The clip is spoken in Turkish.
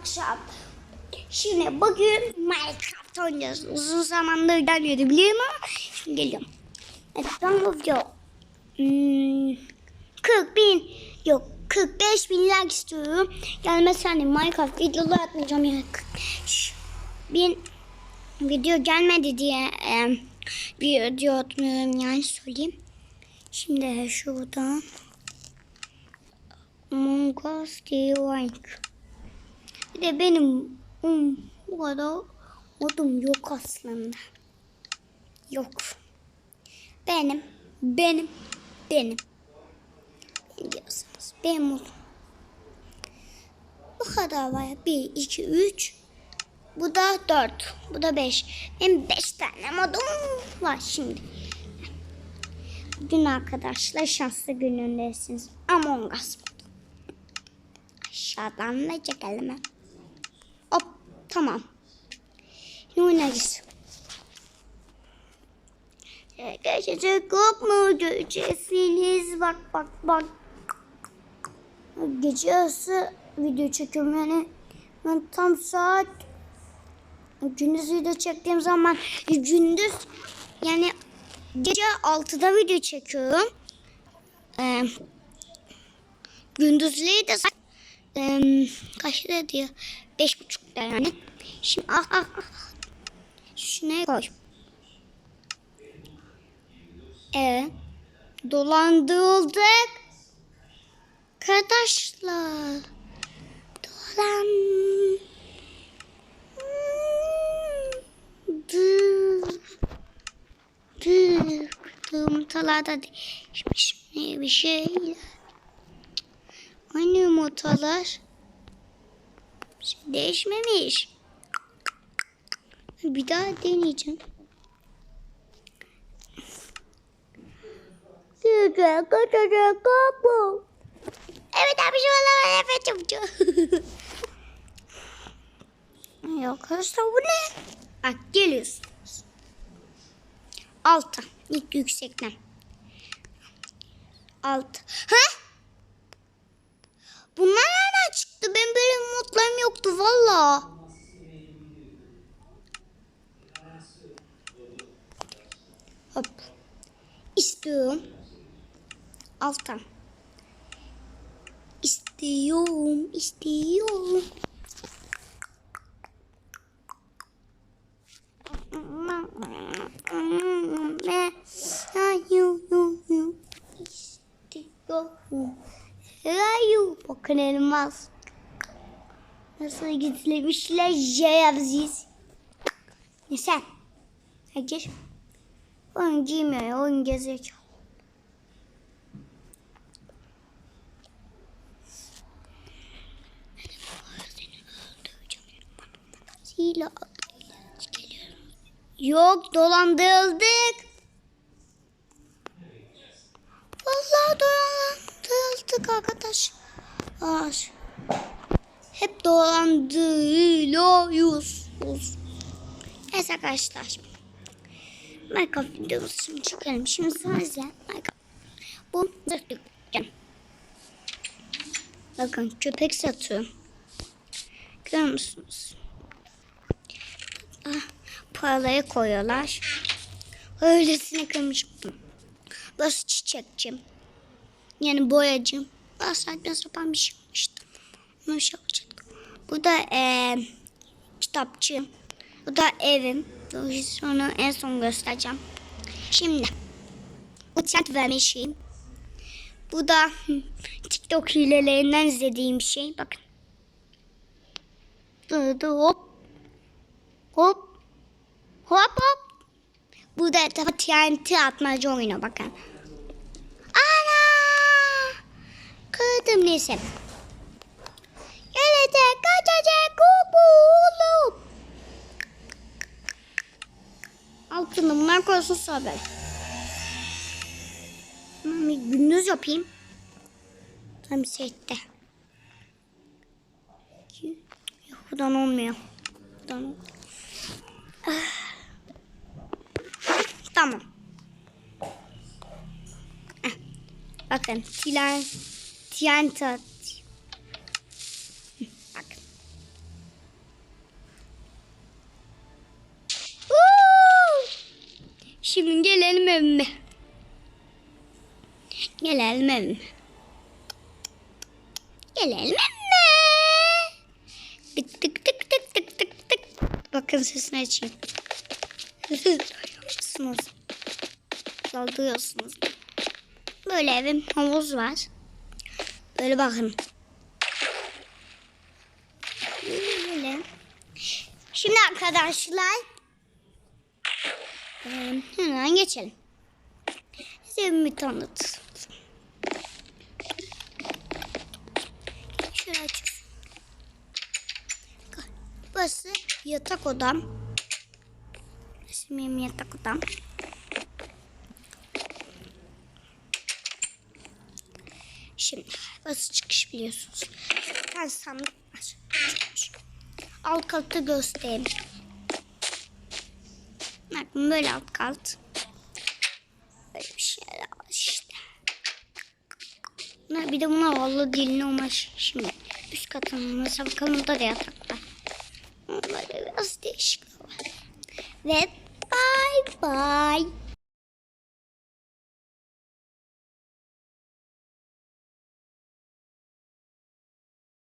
akşam. Şimdi bugün Minecraft oynayacağız. Uzun zamandır gelmiyordu biliyorum ama şimdi geliyorum. Evet ben bu video hmm, 40 bin yok 45 bin like istiyorum. Gelmezse hani Minecraft videoları atmayacağım yani 45 bin video gelmedi diye e, bir video atmıyorum yani söyleyeyim. Şimdi şuradan Among Us diye like. Bir de benim um, bu kadar modum yok aslında. Yok. Benim, benim, benim. Ne diyorsunuz? Benim modum. Bu kadar var. 1, 2, 3. Bu da 4. Bu da 5. Benim 5 tane modum var şimdi. Bugün arkadaşlar şanslı günündesiniz. Among Us. Aşağıdan da çekelim. Tamam. Ne oynarız? Geçecek yok mu? Göreceksiniz. Bak bak bak. Gece yarısı video çekiyorum yani. Ben tam saat gündüz video çektiğim zaman gündüz yani gece 6'da video çekiyorum. Ee, gündüzleri de saat e, kaçta diyor? Beş buçukta yani. Şimdi ah ah ah. Şuna koy. Evet. Dolandırıldık. Arkadaşlar. Dolan. Dır. Yumurtalarda değişmiş mi bir şeyler. Aynı yumurtalar. Şey değişmemiş. Bir daha deneyeceğim. Evet abi şu ben yapacağım. Yok arkadaşlar bu ne? Bak geliyorsunuz. Alta. ilk yüksekten. Alt. Ha? Bunlar nereden çıktı? Ben böyle modlarım valla. Hop. İstiyorum. Alttan. İstiyorum, istiyorum. İstiyorum. Rayu. Bakın elmas. Nasıl gizlemişler Jeyavziz. Ne sen? Gir. Oyun giymiyor. Oyun gezecek. Sila Yok dolandırıldık. Vallahi dolandırıldık arkadaş. Arkadaş. Hep dolandırılıyoruz. Neyse arkadaşlar. Minecraft videomuzu şimdi çekelim. Şimdi sadece Minecraft. Bu dükkan. Bakın köpek satıyorum. Görüyor musunuz? Ah, koyuyorlar. Öylesine kırmış. Burası çiçekçim. Yani boyacım. Daha saçma sapan bir şey olmuştu. Onu şey yapacaktık. Bu da ee, kitapçı. Bu da evim. Onu en son göstereceğim. Şimdi. Verme şeyim. Bu da TikTok hilelerinden izlediğim şey. Bakın. Dı hop. Hop. Hop hop. Bu da tabi TNT atmaca oyunu bakın. Ana! Kırdım neyse. Altını bunlar koysun haber. Ben bir gündüz yapayım. Tam sette. Buradan olmuyor. Buradan olmuyor. Ah. Tamam. Ah. Bakın filan TNT Şimdi gelelim evime. Gelelim evime. Gelelim evime. Tık tık tık tık tık tık tık. Bakın sesini açayım. Duyuyor musunuz? Saldırıyorsunuz. Böyle evim havuz var. Böyle bakın. Böyle. Şimdi arkadaşlar hemen geçelim. Evimi tanıt. Şöyle açayım. Burası yatak odam. Burası benim yatak odam. Şimdi burası çıkış biliyorsunuz. Tane sandık. Alt katı göstereyim. Böyle alt. Böyle bir şeyler işte. Bunlar- Bir de buna vallahi dilini olmaz şimdi. Üst katının mesela bakalım da yatak var. Böyle biraz değişik var. Ve bye bye.